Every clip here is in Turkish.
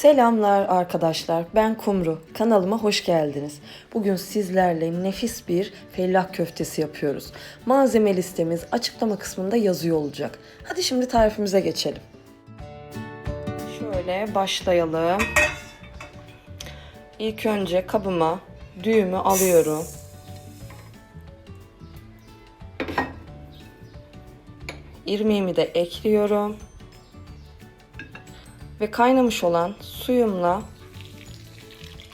Selamlar arkadaşlar. Ben Kumru. Kanalıma hoş geldiniz. Bugün sizlerle nefis bir fellah köftesi yapıyoruz. Malzeme listemiz açıklama kısmında yazıyor olacak. Hadi şimdi tarifimize geçelim. Şöyle başlayalım. İlk önce kabıma düğümü alıyorum. İrmiğimi de ekliyorum ve kaynamış olan suyumla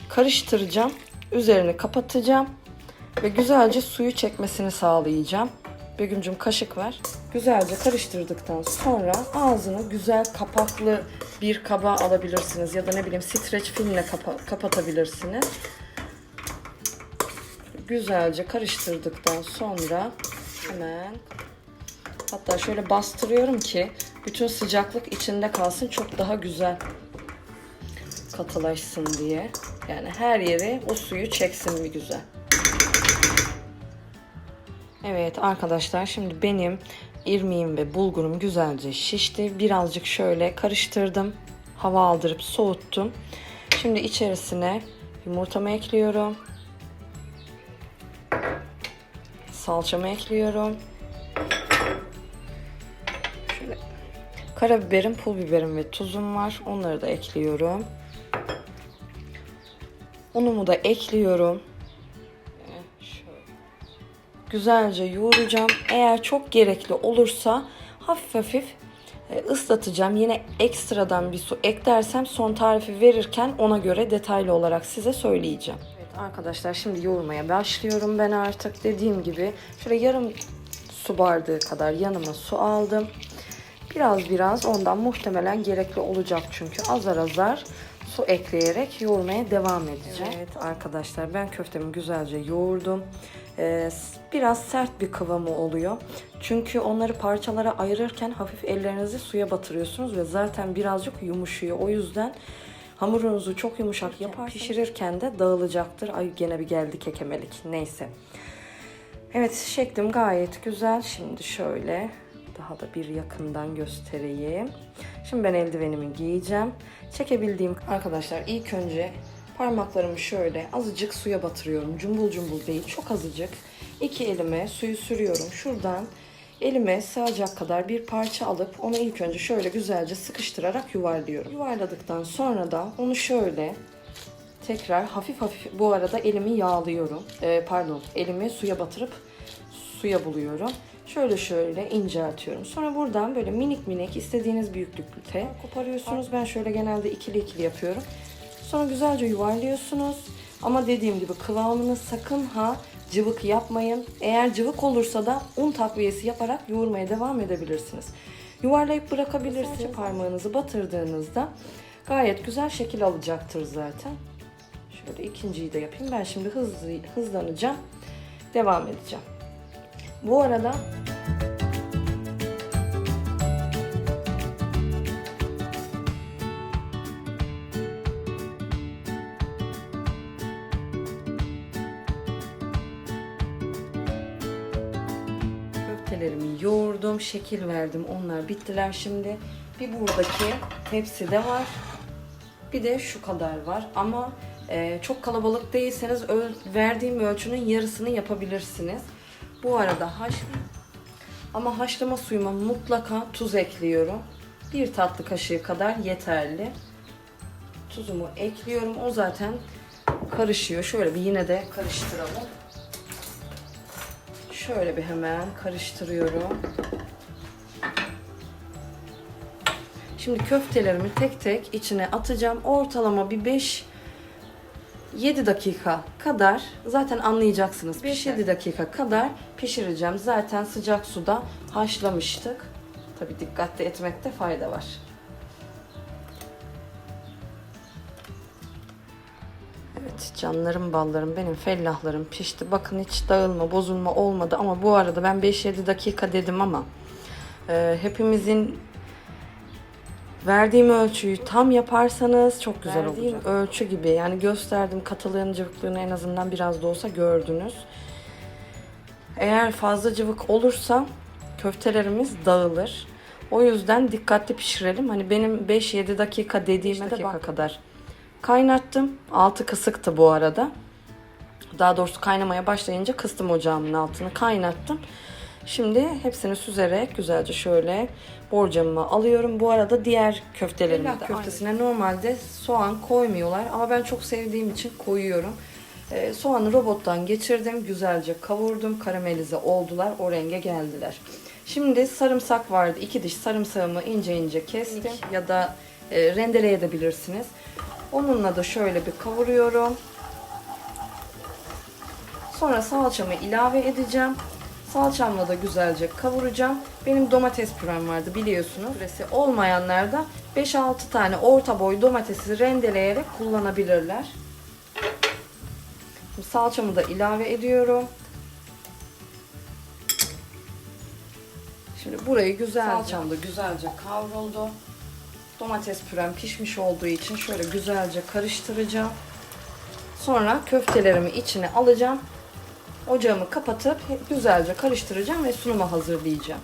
karıştıracağım. Üzerini kapatacağım ve güzelce suyu çekmesini sağlayacağım. Begüm'cüm kaşık ver. Güzelce karıştırdıktan sonra ağzını güzel kapaklı bir kaba alabilirsiniz ya da ne bileyim streç filmle kapa- kapatabilirsiniz. Güzelce karıştırdıktan sonra hemen Hatta şöyle bastırıyorum ki bütün sıcaklık içinde kalsın çok daha güzel katılaşsın diye. Yani her yere o suyu çeksin bir güzel. Evet arkadaşlar şimdi benim irmiğim ve bulgurum güzelce şişti. Birazcık şöyle karıştırdım. Hava aldırıp soğuttum. Şimdi içerisine yumurtamı ekliyorum. Salçamı ekliyorum. Karabiberim, pul biberim ve tuzum var. Onları da ekliyorum. Unumu da ekliyorum. Güzelce yoğuracağım. Eğer çok gerekli olursa hafif hafif e, ıslatacağım. Yine ekstradan bir su eklersem son tarifi verirken ona göre detaylı olarak size söyleyeceğim. Evet arkadaşlar şimdi yoğurmaya başlıyorum ben artık. Dediğim gibi şöyle yarım su bardağı kadar yanıma su aldım. Biraz biraz ondan muhtemelen gerekli olacak çünkü azar azar su ekleyerek yoğurmaya devam edeceğim. Evet arkadaşlar ben köftemi güzelce yoğurdum. Ee, biraz sert bir kıvamı oluyor. Çünkü onları parçalara ayırırken hafif ellerinizi suya batırıyorsunuz ve zaten birazcık yumuşuyor. O yüzden hamurunuzu çok yumuşak yapar pişirirken de dağılacaktır. Ay gene bir geldi kekemelik. Neyse. Evet şeklim gayet güzel. Şimdi şöyle daha da bir yakından göstereyim. Şimdi ben eldivenimi giyeceğim. Çekebildiğim arkadaşlar ilk önce parmaklarımı şöyle azıcık suya batırıyorum. Cumbul cumbul değil çok azıcık. İki elime suyu sürüyorum. Şuradan elime sığacak kadar bir parça alıp onu ilk önce şöyle güzelce sıkıştırarak yuvarlıyorum. Yuvarladıktan sonra da onu şöyle tekrar hafif hafif bu arada elimi yağlıyorum. Ee, pardon elimi suya batırıp suya buluyorum. Şöyle şöyle inceltiyorum. Sonra buradan böyle minik minik istediğiniz büyüklükte koparıyorsunuz. Ben şöyle genelde ikili ikili yapıyorum. Sonra güzelce yuvarlıyorsunuz. Ama dediğim gibi kıvamını sakın ha cıvık yapmayın. Eğer cıvık olursa da un takviyesi yaparak yoğurmaya devam edebilirsiniz. Yuvarlayıp bırakabilirsiniz. Parmağınızı batırdığınızda gayet güzel şekil alacaktır zaten. Şöyle ikinciyi de yapayım. Ben şimdi hızlı hızlanacağım. Devam edeceğim. Bu arada köftelerimi yoğurdum, şekil verdim. Onlar bittiler şimdi. Bir buradaki hepsi de var. Bir de şu kadar var ama e, çok kalabalık değilseniz verdiğim ölçünün yarısını yapabilirsiniz. Bu arada haş ama haşlama suyuma mutlaka tuz ekliyorum. Bir tatlı kaşığı kadar yeterli. Tuzumu ekliyorum. O zaten karışıyor. Şöyle bir yine de karıştıralım. Şöyle bir hemen karıştırıyorum. Şimdi köftelerimi tek tek içine atacağım. Ortalama bir 5 7 dakika kadar zaten anlayacaksınız. 5-7 dakika kadar pişireceğim. Zaten sıcak suda haşlamıştık. Tabi dikkatli etmekte fayda var. Evet canlarım ballarım benim fellahlarım pişti. Bakın hiç dağılma bozulma olmadı ama bu arada ben 5-7 dakika dedim ama e, hepimizin Verdiğim ölçüyü tam yaparsanız çok güzel Verdiğim olacak. ölçü gibi yani gösterdim katılığın cıvıklığını en azından biraz da olsa gördünüz. Eğer fazla cıvık olursa köftelerimiz dağılır. O yüzden dikkatli pişirelim. Hani benim 5-7 dakika dediğime de bak kadar kaynattım. Altı kısıktı bu arada. Daha doğrusu kaynamaya başlayınca kıstım ocağımın altını kaynattım. Şimdi hepsini süzerek güzelce şöyle borcamıma alıyorum. Bu arada diğer köftelerimi de köftesine normalde soğan koymuyorlar ama ben çok sevdiğim için koyuyorum. Ee, soğanı robottan geçirdim. Güzelce kavurdum. Karamelize oldular. O renge geldiler. Şimdi sarımsak vardı. iki diş sarımsağımı ince ince kestim. Ya da e, rendeleyebilirsiniz. Onunla da şöyle bir kavuruyorum. Sonra salçamı ilave edeceğim. Salçamla da güzelce kavuracağım. Benim domates pürem vardı biliyorsunuz. Püresi olmayanlar da 5-6 tane orta boy domatesi rendeleyerek kullanabilirler. Şimdi salçamı da ilave ediyorum. Şimdi burayı güzel salçam da güzelce kavruldu. Domates pürem pişmiş olduğu için şöyle güzelce karıştıracağım. Sonra köftelerimi içine alacağım. Ocağımı kapatıp güzelce karıştıracağım ve sunuma hazırlayacağım.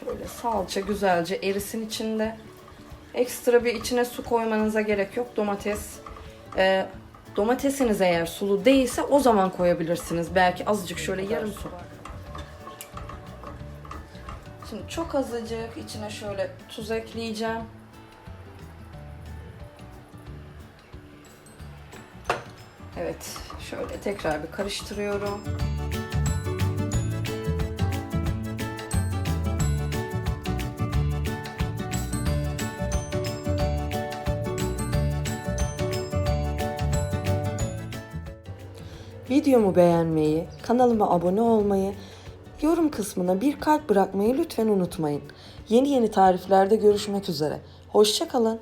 Şöyle salça güzelce erisin içinde. Ekstra bir içine su koymanıza gerek yok. Domates e, domatesiniz eğer sulu değilse o zaman koyabilirsiniz. Belki azıcık şöyle yarım su. Şimdi çok azıcık içine şöyle tuz ekleyeceğim. Evet, şöyle tekrar bir karıştırıyorum. Videomu beğenmeyi, kanalıma abone olmayı, yorum kısmına bir kalp bırakmayı lütfen unutmayın. Yeni yeni tariflerde görüşmek üzere. Hoşçakalın.